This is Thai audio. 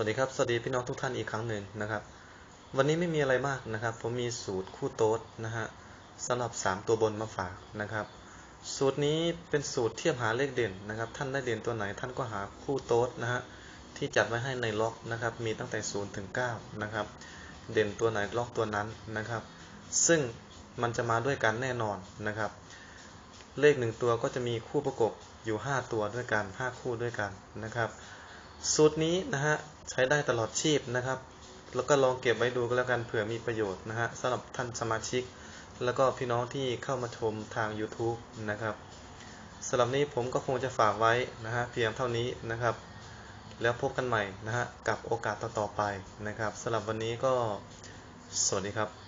วัสดีครับ สวัสดีพี่น้องทุกท่านอีกครั้งหนึ่งนะครับ วันนี้ไม่มีอะไรมากนะครับ ผมมีสูตรคู่โต๊ดนะฮะสำหรับ 3 ตัวบนมาฝากนะครับ สูตรนี้เป็นสูตรเทียบหาเลขเด่นนะครับ ท่านได้เด่นตัวไหนท่านก็หาคู่โต๊ดนะฮะที่จัดไว้ให้ในล็อกนะครับ มีตั้งแต่0ถึง9นะครับ เด่นตัวไหนล็อกตัวนั้นนะครับ ซึ่งมันจะมาด้วยกันแน่นอนนะครับ เลขหนึ่งตัวก็จะมีคู่ประกบอยู่ 5 ตัวด้วยกัน 5 คู่ด้วยกันนะครับ สูตรนี้นะฮะใช้ได้ตลอดชีพนะครับ แล้วก็ลองเก็บไว้ดูก็แล้วกันเผื่อมีประโยชน์นะฮะสำหรับท่านสมาชิก แล้วก็พี่น้องที่เข้ามาชมทาง YouTube นะครับสำหรับนี้ผมก็คงจะฝากไว้นะฮะเพียงเท่านี้นะครับ แล้วพบกันใหม่นะฮะกับโอกาสต่อๆไปนะครับสำหรับวันนี้ก็สวัสดีครับ